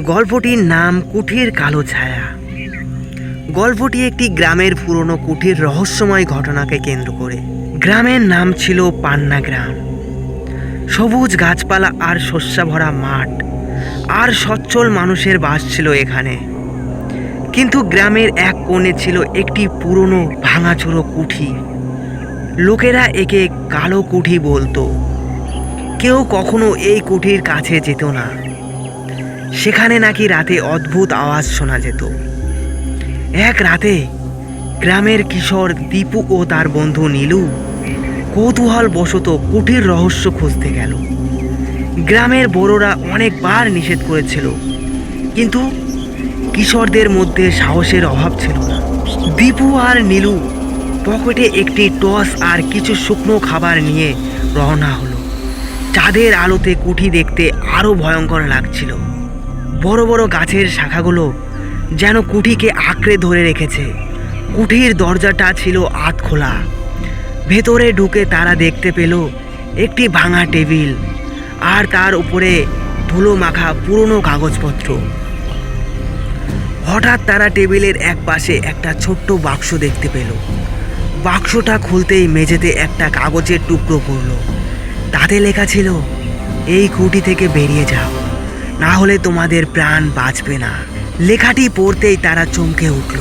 গল্পটির নাম কুঠির কালো ছায়া। গল্পটি একটি গ্রামের পুরনো কুঠির রহস্যময় ঘটনাকে কেন্দ্র করে। গ্রামের নাম ছিল পান্না গ্রাম। সবুজ গাছপালা আর শস্যাভরা মাঠ, আর সচ্ছল মানুষের বাস ছিল এখানে। কিন্তু গ্রামের এক কোণে ছিল একটি পুরনো ভাঙাচুরো কুঠি। লোকেরা একে কালো কুঠি বলতো। কেউ কখনো এই কুঠির কাছে যেত না। সেখানে নাকি রাতে অদ্ভুত আওয়াজ শোনা যেত। এক রাতে গ্রামের কিশোর দীপু ও তার বন্ধু নীলু কৌতূহল বশত কুঠির রহস্য খুঁজতে গেল। গ্রামের বড়রা অনেকবার নিষেধ করেছিল, কিন্তু কিশোরদের মধ্যে সাহসের অভাব ছিল না। দীপু আর নীলু পকেটে একটি টস আর কিছু শুকনো খাবার নিয়ে রওনা হলো। চাঁদের আলোতে কুঠি দেখতে আরও ভয়ঙ্কর লাগছিল। বড় বড় গাছের শাখাগুলো যেন কুঠিকে আঁকড়ে ধরে রেখেছে। কুঠির দরজাটা ছিল আধ খোলা। ভেতরে ঢুকে তারা দেখতে পেল একটি ভাঙা টেবিল আর তার উপরে ধুলো মাখা পুরনো কাগজপত্র। হঠাৎ তারা টেবিলের এক পাশে একটা ছোট্ট বাক্স দেখতে পেল। বাক্সটা খুলতেই মেঝেতে একটা কাগজের টুকরো পড়ল। তাতে লেখা ছিল, এই কুটি থেকে বেরিয়ে যাও। না হলে তোমাদের প্রাণ বাঁচবে না। লেখাটি পড়তেই তারা চমকে উঠল।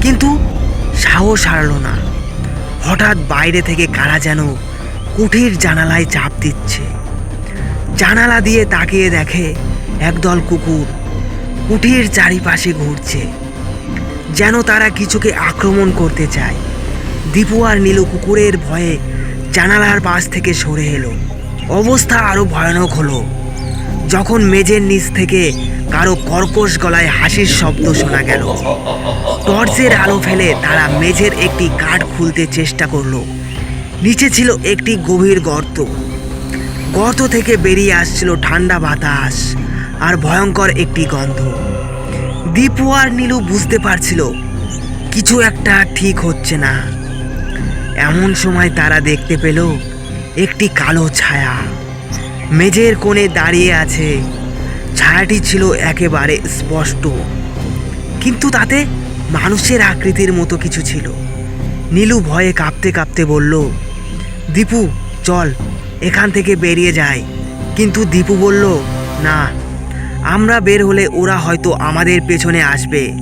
কিন্তু সাহস হারল না। হঠাৎ বাইরে থেকে কারা যেন কুঠির জানালায় চাপ দিচ্ছে। জানালা দিয়ে তাকিয়ে দেখে একদল কুকুর কুঠির চারিপাশে ঘুরছে, যেন তারা কিছুকে আক্রমণ করতে চায়। দীপু আর নীলু কুকুরের ভয়ে জানালার পাশ থেকে সরে এলো। অবস্থা আরও ভয়ানক হলো। যখন মেঝের নিচ থেকে কারও কর্কশ গলায় হাসির শব্দ শোনা গেল, টর্চের আলো ফেলে তারা মেঝের একটি কাঠ খুলতে চেষ্টা করল। নিচে ছিল একটি গভীর গর্ত। গর্ত থেকে বেরিয়ে আসছিল ঠান্ডা বাতাস আর ভয়ঙ্কর একটি গন্ধ। দীপু আর নীলু বুঝতে পারছিল, কিছু একটা ঠিক হচ্ছে না। এমন সময় তারা দেখতে পেল একটি কালো ছায়া। মেঝের কোণে দাঁড়িয়ে আছে। ছায়াটি ছিল একেবারে স্পষ্ট। কিন্তু তাতে মানুষের আকৃতির মতো কিছু ছিল। নীলু ভয়ে কাঁপতে কাঁপতে বলল, দীপু, চল, এখান থেকে বেরিয়ে যাই। কিন্তু দীপু বলল, না, আমরা বের হলে ওরা হয়তো আমাদের পেছনে আসবে।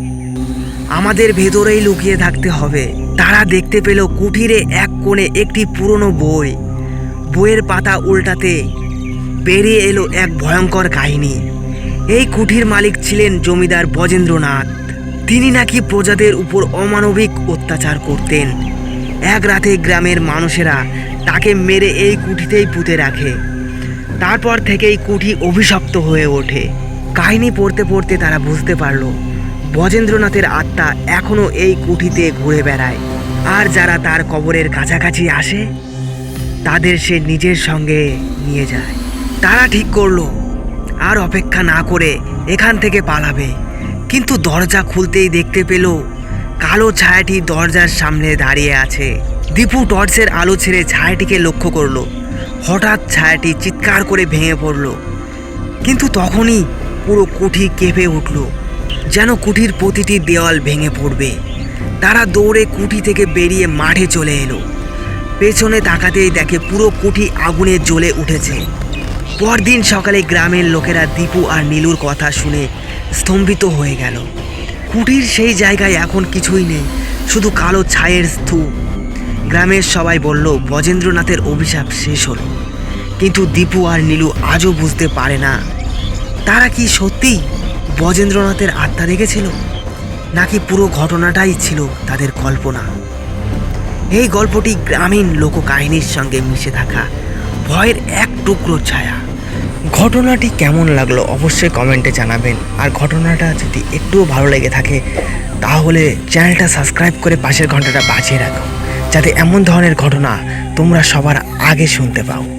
আমাদের ভেতরেই লুকিয়ে থাকতে হবে। তারা দেখতে পেল কুঠিরে এক কোণে একটি পুরনো বই। বইয়ের পাতা উল্টাতে বেরিয়ে এলো এক ভয়ঙ্কর কাহিনী। এই কুঠির মালিক ছিলেন জমিদার বজেন্দ্রনাথ। তিনি নাকি প্রজাদের উপর অমানবিক অত্যাচার করতেন। এক রাতে গ্রামের মানুষেরা তাকে মেরে এই কুঠিতেই পুঁতে রাখে। তারপর থেকেই কুঠি অভিশপ্ত হয়ে ওঠে। কাহিনী পড়তে পড়তে তারা বুঝতে পারল, বজেন্দ্রনাথের আত্মা এখনও এই কুঠিতে ঘুরে বেড়ায়। আর যারা তার কবরের কাছাকাছি আসে, তাদের সে নিজের সঙ্গে নিয়ে যায়। তারা ঠিক করল। আর অপেক্ষা না করে এখান থেকে পালাবে। কিন্তু দরজা খুলতেই দেখতে পেল, কালো ছায়াটি দরজার সামনে দাঁড়িয়ে আছে। দীপু টর্চের আলো ছেড়ে ছায়াটিকে লক্ষ্য করল। হঠাৎ ছায়াটি চিৎকার করে ভেঙে পড়ল। কিন্তু তখনই পুরো কুঠি কেঁপে উঠল, যেন কুঠির প্রতিটি দেওয়াল ভেঙে পড়বে। তারা দৌড়ে কুঠি থেকে বেরিয়ে মাঠে চলে এলো। পেছনে তাকাতেই দেখে পুরো কুঠি আগুনে জ্বলে উঠেছে। পরদিন সকালে গ্রামের লোকেরা দীপু আর নীলুর কথা শুনে স্তম্ভিত হয়ে গেল। কুটির সেই জায়গায় এখন কিছুই নেই, শুধু কালো ছায়ের স্তূপ। গ্রামের সবাই বলল, বজেন্দ্রনাথের অভিশাপ শেষ হলো। কিন্তু দীপু আর নীলু আজও বুঝতে পারে না। তারা কি সত্যি বজেন্দ্রনাথের আত্মা দেখেছিল? নাকি পুরো ঘটনাটাই ছিল তাদের কল্পনা? এই গল্পটি গ্রামীণ লোককাহিনীর সঙ্গে মিশে থাকা ভয়ের এক টুকরো ছায়া। ঘটনাটি কেমন লাগল অবশ্যই কমেন্টে জানাবেন। আর ঘটনাটা যদি একটুও ভালো লেগে থাকে, তাহলে চ্যানেলটা সাবস্ক্রাইব করে পাশের ঘন্টাটা বাজিয়ে রাখো। যাতে এমন ধরনের ঘটনা তোমরা সবার আগে শুনতে পাও।